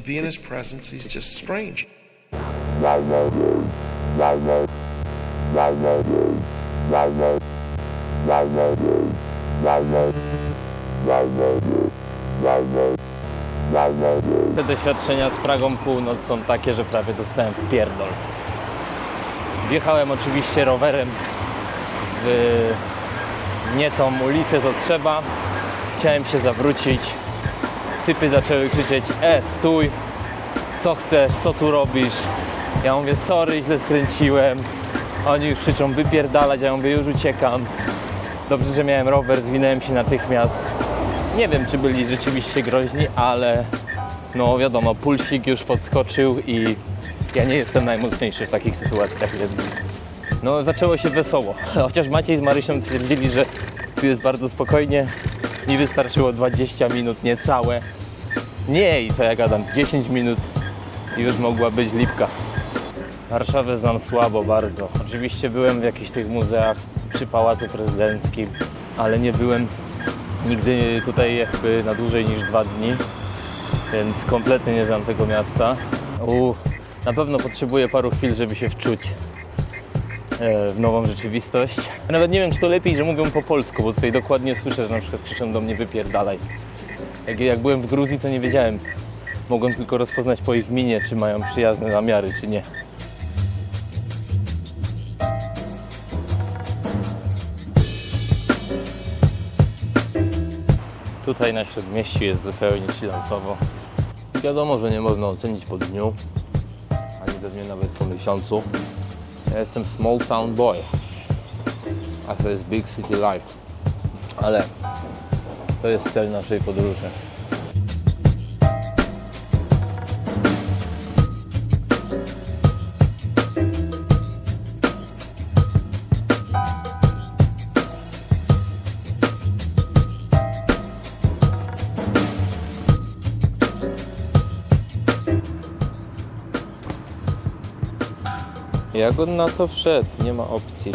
be in his presence, he's just strange. Te doświadczenia z Pragą Północ są takie, że prawie dostałem w pierdol. Wjechałem oczywiście rowerem w nie tą ulicę, to trzeba. Chciałem się zawrócić. Typy zaczęły krzyczeć, e, stój, co chcesz, co tu robisz? Ja mówię, sorry, źle skręciłem. Oni już krzyczą, wypierdalać, ja mówię, już uciekam. Dobrze, że miałem rower, zwinąłem się natychmiast. Nie wiem, czy byli rzeczywiście groźni, ale no wiadomo, pulsik już podskoczył i ja nie jestem najmocniejszy w takich sytuacjach, więc no zaczęło się wesoło. Chociaż Maciej z Marysią twierdzili, że tu jest bardzo spokojnie. Mi wystarczyło 20 minut, niecałe. Nie, i co ja gadam, 10 minut i już mogła być lipka. Warszawę znam słabo bardzo. Oczywiście byłem w jakichś tych muzeach przy Pałacu Prezydenckim, ale nie byłem nigdy tutaj jakby na dłużej niż dwa dni, więc kompletnie nie znam tego miasta. U, na pewno potrzebuję paru chwil, żeby się wczuć w nową rzeczywistość. Ja nawet nie wiem, czy to lepiej, że mówią po polsku, bo tutaj dokładnie słyszę, że na przykład krzyczą do mnie wypierdalaj. Jak, jak byłem w Gruzji, to nie wiedziałem. Mogłem tylko rozpoznać po ich minie, czy mają przyjazne namiary, czy nie. Tutaj na śródmieściu jest zupełnie chillantowo. Wiadomo, że nie można ocenić po dniu, ani pewnie nawet po miesiącu. Ja jestem small town boy, a to jest big city life. Ale to jest cel naszej podróży. Jak on na to wszedł? Nie ma opcji.